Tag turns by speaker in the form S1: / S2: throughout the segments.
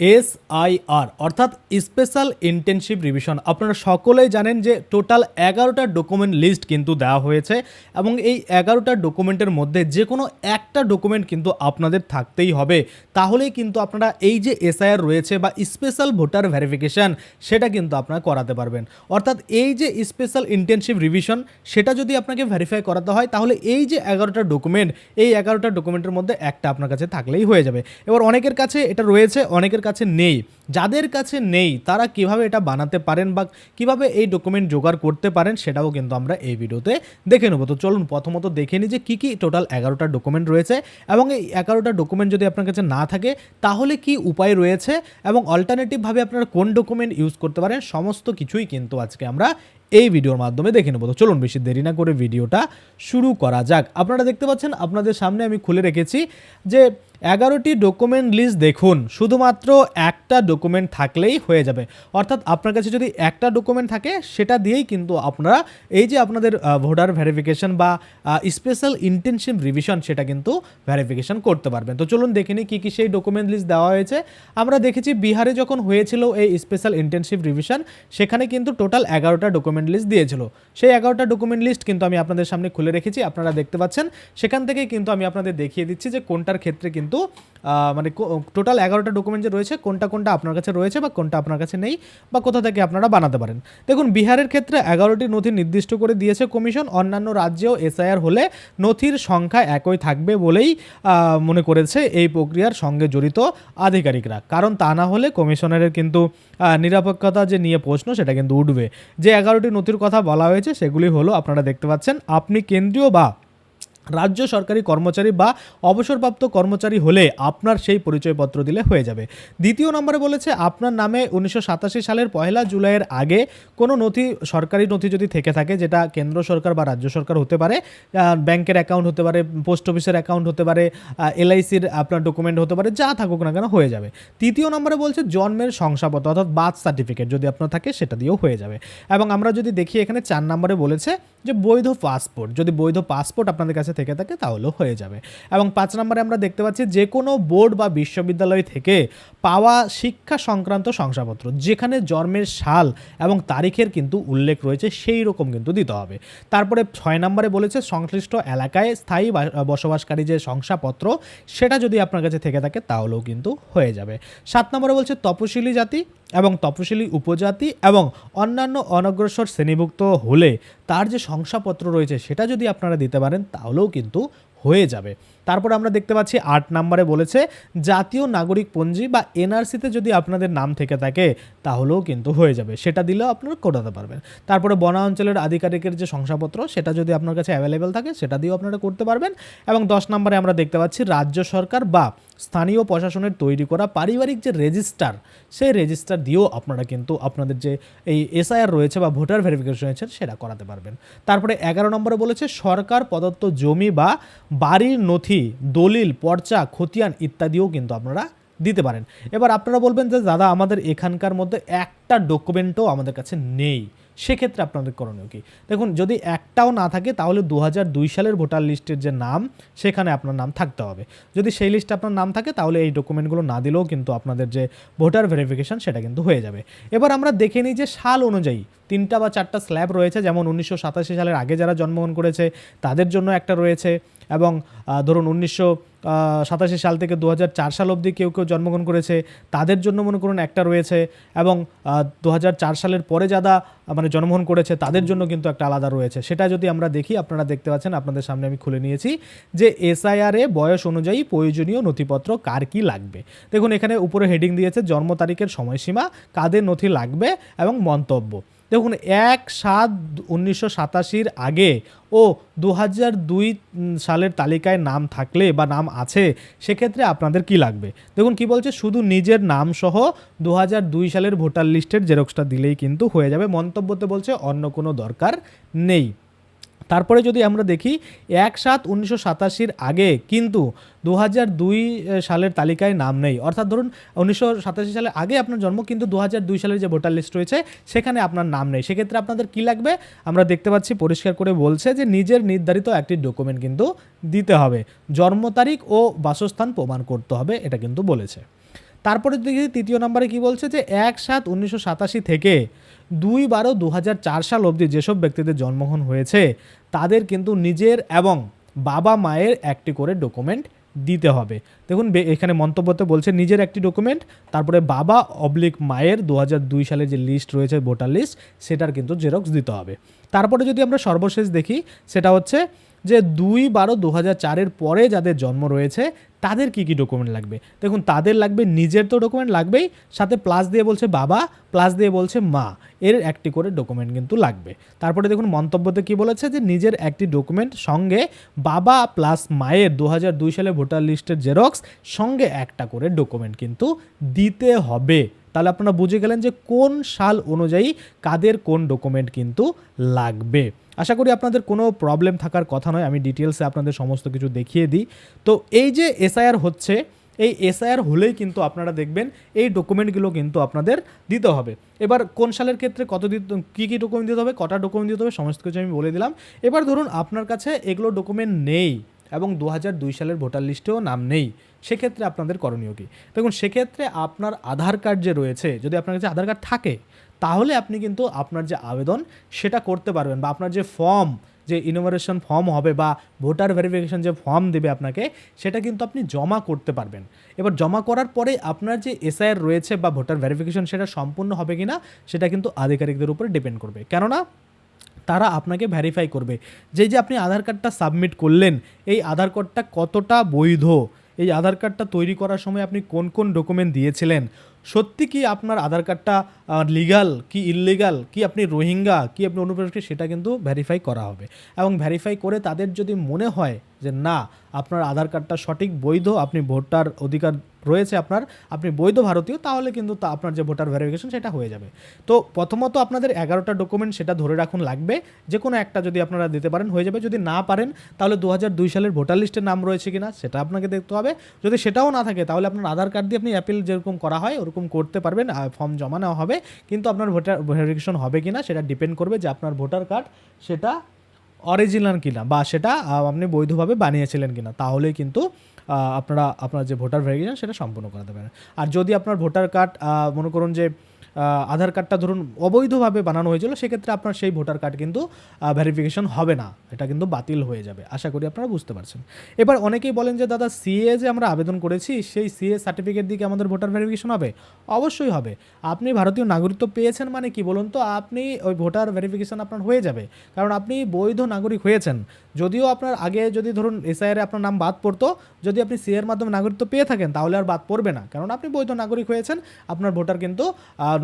S1: S I R অর্থাৎ special intensive revision. আপনারা সকলেই জানেন যে টোটাল এগারোটা ডকুমেন্ট লিস্ট কিন্তু দেওয়া হয়েছে এবং এই এগারোটা ডকুমেন্টের মধ্যে যে কোনো একটা ডকুমেন্ট কিন্তু আপনাদের থাকতেই হবে। তাহলেই কিন্তু আপনারা এই যে এসআইআর রয়েছে বা স্পেশাল ভোটার ভেরিফিকেশান, সেটা কিন্তু আপনারা করাতে পারবেন। অর্থাৎ এই যে স্পেশাল ইন্টেনসিভ রিভিশন, সেটা যদি আপনাকে ভেরিফাই করাতে হয়, তাহলে এই যে এগারোটা ডকুমেন্ট, এই এগারোটা ডকুমেন্টের মধ্যে একটা আপনার কাছে থাকলেই হয়ে যাবে। এবার অনেকের কাছে এটা রয়েছে, অনেকের কাছে নেই, যাদের কাছে নেই, তারা কীভাবে এটা বানাতে পারেন বা কীভাবে এই ডকুমেন্ট জোগাড় করতে পারেন সেটাও কিন্তু আমরা এই ভিডিওতে দেখে নেব। তো চলুন প্রথমত দেখে নিই যে কী কী টোটাল এগারোটা ডকুমেন্ট রয়েছে এবং এই এগারোটা ডকুমেন্ট যদি আপনার কাছে না থাকে, তাহলে কি উপায় রয়েছে এবং অল্টারনেটিভভাবে আপনারা কোন ডকুমেন্ট ইউজ করতে পারেন, সমস্ত কিছুই কিন্তু আজকে আমরা এই ভিডিওর মাধ্যমে দেখে নেব। তো চলুন বেশি দেরি না করে ভিডিওটা শুরু করা যাক। আপনারা দেখতে পাচ্ছেন, আপনাদের সামনে আমি খুলে রেখেছি যে এগারোটি ডকুমেন্ট লিস্ট দেখুন, শুধুমাত্র একটা ডকুমেন্ট থাকলেই হয়ে যাবে। অর্থাৎ আপনার কাছে যদি একটা ডকুমেন্ট থাকে, সেটা দিয়েই কিন্তু আপনারা এই যে আপনাদের ভোটার ভেরিফিকেশন বা স্পেশাল ইন্টেনসিভ রিভিশন, সেটা কিন্তু ভেরিফিকেশন করতে পারবেন। তো চলুন দেখে নিই কী কী সেই ডকুমেন্ট লিস্ট দেওয়া হয়েছে। আমরা দেখেছি বিহারে যখন হয়েছিল এই স্পেশাল ইন্টেনসিভ রিভিশন, সেখানে কিন্তু টোটাল এগারোটা ডকুমেন্ট লিস্ট দিয়েছিল। সেই এগারোটা ডকুমেন্ট লিস্ট কিন্তু আমি আপনাদের সামনে খুলে রেখেছি আপনারা দেখতে পাচ্ছেন। সেখান থেকে কিন্তু আমি আপনাদের দেখিয়ে দিচ্ছি যে কোনটার ক্ষেত্রে কিন্তু মানে টোটাল এগারোটা ডকুমেন্ট যে রয়েছে কোনটা কোনটা আপনার কাছে রয়েছে বা কোনটা আপনার কাছে নেই বা কোথা থেকে আপনারা বানাতে পারেন। দেখুন বিহারের ক্ষেত্রে এগারোটি নথি নির্দিষ্ট করে দিয়েছে কমিশন অন্যান্য রাজ্যেও এসআইআর হলে নথির সংখ্যা একই থাকবে বলেই মনে করেছে এই প্রক্রিয়ার সঙ্গে জড়িত আধিকারিকরা। কারণ তা না হলে কমিশনারের কিন্তু আহ, নিরপেক্ষতা যে নিয়ে প্রশ্ন সেটা কিন্তু উঠবে। যে এগারোটি নথির কথা বলা হয়েছে সেগুলি হলো আপনারা দেখতে পাচ্ছেন আপনি কেন্দ্রীয় বা রাজ্য সরকারি কর্মচারী বা অবসরপ্রাপ্ত কর্মচারী হলে আপনার সেই পরিচয়পত্র দিলে হয়ে যাবে। দ্বিতীয় নম্বরে বলেছে, আপনার নামে উনিশশো সাতাশি সালের পয়লা জুলাইয়ের আগে কোনো নথি, সরকারি নথি যদি থেকে থাকে, যেটা কেন্দ্র সরকার বা রাজ্য সরকার হতে পারে ব্যাংকের অ্যাকাউন্ট হতে পারে, পোস্ট অফিসের অ্যাকাউন্ট হতে পারে এলআইসির আপনার ডকুমেন্ট হতে পারে, যা থাকুক না কেন হয়ে যাবে। তৃতীয় নম্বরে বলছে, জন্মের শংসাপত্র অর্থাৎ বার্থ সার্টিফিকেট যদি আপনার থাকে, সেটা দিয়েও হয়ে যাবে। এবং আমরা যদি দেখি, এখানে চার নম্বরে বলেছে যে বৈধ পাসপোর্ট, যদি বৈধ পাসপোর্ট আপনাদের কাছে থেকে থাকে তাহলেও হয়ে যাবে। এবং পাঁচ নম্বরে আমরা দেখতে পাচ্ছি যে কোনো বোর্ড বা বিশ্ববিদ্যালয় থেকে পাওয়া শিক্ষা সংক্রান্ত শংসাপত্র, যেখানে জন্মের সাল এবং তারিখের কিন্তু উল্লেখ রয়েছে, সেই রকম কিন্তু দিতে হবে। তারপরে ছয় নম্বরে বলেছে, সংশ্লিষ্ট এলাকায় স্থায়ী বসবাসকারী যে শংসাপত্র, সেটা যদি আপনার কাছে থেকে থাকে তাহলেও কিন্তু হয়ে যাবে। সাত নম্বরে বলছে, তপশিলি জাতি এবং তপশিলি উপজাতি এবং অন্যান্য অনগ্রসর শ্রেণীভুক্ত হলে তার যে শংসাপত্র রয়েছে সেটা যদি আপনারা দিতে পারেন, তাহলেও কিন্তু হয়ে যাবে। তারপর আমরা দেখতে পাচ্ছি আট নম্বরে বলেছে, জাতীয় নাগরিক পঞ্জি বা এনআরসিতে যদি আপনাদের নাম থেকে থাকে, তাহলেও কিন্তু হয়ে যাবে। সেটা দিলেও আপনারা করাতে পারবেন। তারপরে বনাঞ্চলের আধিকারিকের যে শংসাপত্র, সেটা যদি আপনার কাছে অ্যাভেলেবেল থাকে, সেটা দিয়েও আপনারা করতে পারবেন। এবং দশ নম্বরে আমরা দেখতে পাচ্ছি, রাজ্য সরকার বা স্থানীয় প্রশাসনের তৈরি করা পারিবারিক যে রেজিস্টার সেই রেজিস্টার দিয়েও আপনারা কিন্তু আপনাদের যে এই এসআইআর রয়েছে বা ভোটার ভেরিফিকেশন রয়েছে, সেটা করাতে পারবেন। তারপরে এগারো নম্বরে বলেছে, সরকার প্রদত্ত জমি বা বাড়ির নথি, দলিল, পর্চা, খতিয়ান ইত্যাদিও কিন্তু আপনারা দিতে পারেন। এবার আপনারা বলবেন যে, দাদা, আমাদের এখানকার মধ্যে একটা ডকুমেন্টও আমাদের কাছে নেই। সেক্ষেত্রে আপনাদের করণীয় কি? দেখুন, যদি একটাও না থাকে, তাহলে দু সালের ভোটার লিস্টের যে নাম, সেখানে আপনার নাম থাকতে হবে। যদি সেই লিস্টে আপনার নাম থাকে, তাহলে এই ডকুমেন্টগুলো না দিলেও কিন্তু আপনাদের যে ভোটার ভেরিফিকেশন সেটা কিন্তু হয়ে যাবে। এবার আমরা দেখে নিই যে সাল অনুযায়ী তিনটা বা চারটা স্ল্যাব রয়েছে, যেমন উনিশশো সাতাশি সালের আগে যারা জন্মগ্রহণ করেছে, তাদের জন্য একটা রয়েছে এবং ধরুন উনিশশো সাতাশি সাল থেকে দু সাল অবধি কেউ কেউ জন্মগ্রহণ করেছে, তাদের জন্য মনে করুন একটা রয়েছে এবং দু সালের পরে যারা মানে জন্মগ্রহণ করেছে, তাদের জন্য কিন্তু একটা আলাদা রয়েছে। সেটা যদি আমরা দেখি, আপনারা দেখতে পাচ্ছেন, আপনাদের সামনে আমি খুলে নিয়েছি যে এসআইআর বয়স অনুযায়ী প্রয়োজনীয় নথিপত্র কার কি লাগবে। দেখুন, এখানে উপরে হেডিং দিয়েছে, জন্ম তারিখের সময়সীমা, কাদের নথি লাগবে এবং মন্তব্য। দেখুন, এক সাত উনিশশো সাতাশির আগে ও দু দুই সালের তালিকায় নাম থাকলে বা নাম আছে, সেক্ষেত্রে আপনাদের কি লাগবে? দেখুন, কি বলছে? শুধু নিজের নাম সহ দু দুই সালের ভোটার লিস্টের জেরক্সটা দিলেই কিন্তু হয়ে যাবে। মন্তব্যতে বলছে, অন্য কোনো দরকার নেই। তারপরে যদি আমরা দেখি, এক সাত উনিশশো সাতাশির আগে কিন্তু দু হাজার দুই সালের তালিকায় নাম নেই। অর্থাৎ ধরুন, উনিশশো সাতাশি সালের আগে আপনার জন্ম, কিন্তু দু দুই সালের যে ভোটার লিস্ট রয়েছে, সেখানে আপনার নাম নেই। সেক্ষেত্রে আপনাদের কি লাগবে? আমরা দেখতে পাচ্ছি, পরিষ্কার করে বলছে যে নিজের নির্ধারিত একটি ডকুমেন্ট কিন্তু দিতে হবে। জন্ম তারিখ ও বাসস্থান প্রমাণ করতে হবে, এটা কিন্তু বলেছে। তারপরে দেখি, তৃতীয় নম্বরে কি বলছে যে এক সাত উনিশশো থেকে দুই বারো দু সাল অবধি যেসব ব্যক্তিদের জন্মগ্রহণ হয়েছে, তাদের কিন্তু নিজের এবং বাবা মায়ের একটি করে ডকুমেন্ট দিতে হবে। দেখুন এখানে মন্তব্যতে বলছে, নিজের একটি ডকুমেন্ট, তারপরে বাবা অবলিক মায়ের দু হাজার দুই সালে যে লিস্ট রয়েছে, ভোটার লিস্ট সেটার কিন্তু জেরক্স দিতে হবে। তারপরে যদি আমরা সর্বশেষ দেখি, সেটা হচ্ছে যে দুই বারো দু হাজার চারের পরে যাদের জন্ম রয়েছে, তাদের কি কি ডকুমেন্ট লাগবে? দেখুন, তাদের লাগবে, নিজের তো ডকুমেন্ট লাগবেই, সাথে প্লাস দিয়ে বলছে বাবা প্লাস দিয়ে বলছে মা, এর একটি করে ডকুমেন্ট কিন্তু লাগবে। তারপরে দেখুন, মন্তব্যতে কি বলেছে যে নিজের একটি ডকুমেন্ট সঙ্গে বাবা প্লাস মায়ের দু সালে ভোটার লিস্টের জেরক্স সঙ্গে একটা করে ডকুমেন্ট কিন্তু দিতে হবে। তাহলে আপনারা বুঝে গেলেন যে কোন সাল অনুযায়ী কাদের কোন ডকুমেন্ট কিন্তু লাগবে। আশা করি আপনাদের কোনো প্রবলেম থাকার কথা নয়, আমি ডিটেলসে আপনাদের সমস্ত কিছু দেখিয়ে দিই। তো এই যে এসআইআর হচ্ছে, এই এসআইআর হলেই কিন্তু আপনারা দেখবেন এই ডকুমেন্টগুলো কিন্তু আপনাদের দিতে হবে। এবার কোন সালের ক্ষেত্রে কত দিতে, কী কী ডকুমেন্ট দিতে হবে, কটা ডকুমেন্ট দিতে হবে, সমস্ত কিছু আমি বলে দিলাম। এবার ধরুন আপনার কাছে এগুলো ডকুমেন্ট নেই এবং দু সালের ভোটার লিস্টেও নাম নেই। সেক্ষেত্রে আপনাদের করণীয় কী? দেখুন, সেক্ষেত্রে আপনার আধার কার্ড যে রয়েছে, যদি আপনার কাছে আধার কার্ড থাকে, তাহলে আপনি কিন্তু আপনার যে আবেদন, সেটা করতে পারবেন বা আপনার যে ফর্ম, যে ইনোভারেশন ফর্ম হবে বা ভোটার ভেরিফিকেশন যে ফর্ম দেবে আপনাকে, সেটা কিন্তু আপনি জমা করতে পারবেন। এবার জমা করার পরে আপনার যে এসআইআর রয়েছে বা ভোটার ভেরিফিকেশন সেটা সম্পূর্ণ হবে কিনা, সেটা কিন্তু আধিকারিকদের উপরে ডিপেন্ড করবে। কেননা তারা আপনাকে ভ্যারিফাই করবে। যে যে আপনি আধার কার্ডটা সাবমিট করলেন, এই আধার কার্ডটা কতটা বৈধ? এই আধার কার্ডটা তৈরি করার সময় আপনি কোন কোন ডকুমেন্ট দিয়েছিলেন? সত্যি কি আপনার আধার কার্ডটা লিগাল কি ইললিগাল কি আপনি রোহিঙ্গা, কি আপনি অনুপ্রবেশকে সেটা কিন্তু ভেরিফাই করা হবে। এবং ভেরিফাই করে তাদের যদি মনে হয় যে না, আপনার আধার কার্ডটা সঠিক, বৈধ, আপনি ভোটার অধিকার রয়েছে আপনার, আপনি বৈধ ভারতীয়, তাহলে কিন্তু তা আপনার যে ভোটার ভেরিফিকেশন সেটা হয়ে যাবে। তো প্রথমত আপনাদের এগারোটা ডকুমেন্ট সেটা ধরে রাখুন লাগবে। যে কোনো একটা যদি আপনারা দিতে পারেন, হয়ে যাবে। যদি না পারেন, তাহলে দু সালের ভোটার লিস্টের নাম রয়েছে কিনা, সেটা আপনাকে দেখতে হবে। যদি সেটাও না থাকে, তাহলে আপনার আধার কার্ড দিয়ে আপনি অ্যাপিল যেরকম করা হয়, ওরকম করতে পারবেন ফর্ম জমা নেওয়া হবে। কিন্তু আপনার ভোটার ভেরিফিকেশন হবে কি না সেটা ডিপেন্ড করবে যে আপনার ভোটার কার্ড সেটা অরিজিনাল কিনা বা সেটা আপনি বৈধভাবে বানিয়েছিলেন কিনা। তাহলেই কিন্তু আপনারা, আপনার যে ভোটার ভেরিফিকেশন সেটা সম্পূর্ণ করাতে পারেন। আর যদি আপনার ভোটার কার্ড মনে করুন যে আধার কার্ডটা ধরুন অবৈধভাবে বানানো হয়েছিল, সেক্ষেত্রে আপনার সেই ভোটার কার্ড কিন্তু ভেরিফিকেশন হবে না। এটা কিন্তু বাতিল হয়ে যাবে। আশা করি আপনারা বুঝতে পারছেন। এবার অনেকেই বলেন যে, দাদা সিএ যে আমরা আবেদন করেছি, সেই সিএ সার্টিফিকেট দিকে আমাদের ভোটার ভেরিফিকেশন হবে? অবশ্যই হবে। আপনি ভারতীয় নাগরিকত্ব পেয়েছেন মানে কি বলুন তো? আপনি ওই ভোটার ভেরিফিকেশন আপনার হয়ে যাবে। কারণ আপনি বৈধ নাগরিক হয়েছেন। যদিও আপনার আগে যদি ধরুন এসআইআর আপনার নাম বাদ পড়তো, যদি আপনি সি এর মাধ্যমে নাগরিকত্ব পেয়ে থাকেন, তাহলে আর বাদ পড়বে না। কারণ আপনি বৈধ নাগরিক হয়েছেন, আপনার ভোটার কিন্তু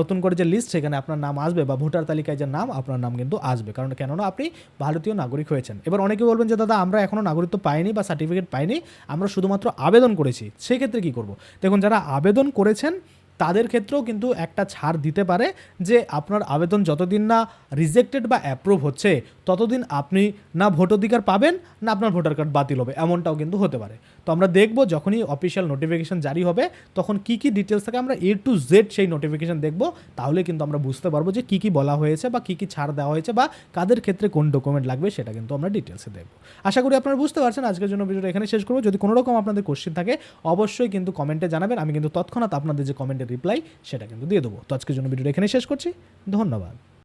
S1: নতুন করে যে লিস্ট সেখানে আপনার নাম আসবে বা ভোটার তালিকায় যে নাম, আপনার নাম কিন্তু আসবে। কারণ কেননা আপনি ভারতীয় নাগরিক হয়েছেন। এবার অনেকে বলবেন যে, দাদা, আমরা এখনও নাগরিকত্ব পাইনি বা সার্টিফিকেট পাইনি, আমরা শুধুমাত্র আবেদন করেছি। সেক্ষেত্রে কি করব? দেখুন, যারা আবেদন করেছেন, তাদের ক্ষেত্রেও কিন্তু একটা ছাড় দিতে পারে যে, আপনার আবেদন যতদিন না রিজেক্টেড বা অ্যাপ্রুভ হচ্ছে ততদিন আপনি না ভোট অধিকার পাবেন, না আপনার ভোটার কার্ড বাতিল হবে। এমনটাও কিন্তু হতে পারে। তো আমরা দেখব যখনই অফিসিয়াল নোটিফিকেশন জারি হবে, তখন কি কি ডিটেলস থাকে, আমরা এ টু জেড সেই নোটিফিকেশন দেখব। তাহলে কিন্তু আমরা বুঝতে পারব যে কী কী বলা হয়েছে বা কি কি ছাড় দেওয়া হয়েছে বা কাদের ক্ষেত্রে কোন ডকুমেন্ট লাগবে, সেটা কিন্তু আমরা ডিটেলসে দেখব। আশা করি আপনারা বুঝতে পারছেন। আজকের জন্য ভিডিওটা এখানে শেষ করব। যদি কোনো রকম আপনাদের কোশ্চেন থাকে, অবশ্যই কিন্তু কমেন্টে জানাবেন। আমি কিন্তু তৎক্ষণাৎ আপনাদের যে কমেন্টের রিপ্লাই সেটা কিন্তু দিয়ে দেবো। তো আজকের জন্য ভিডিওটা এখানে শেষ করছি। ধন্যবাদ।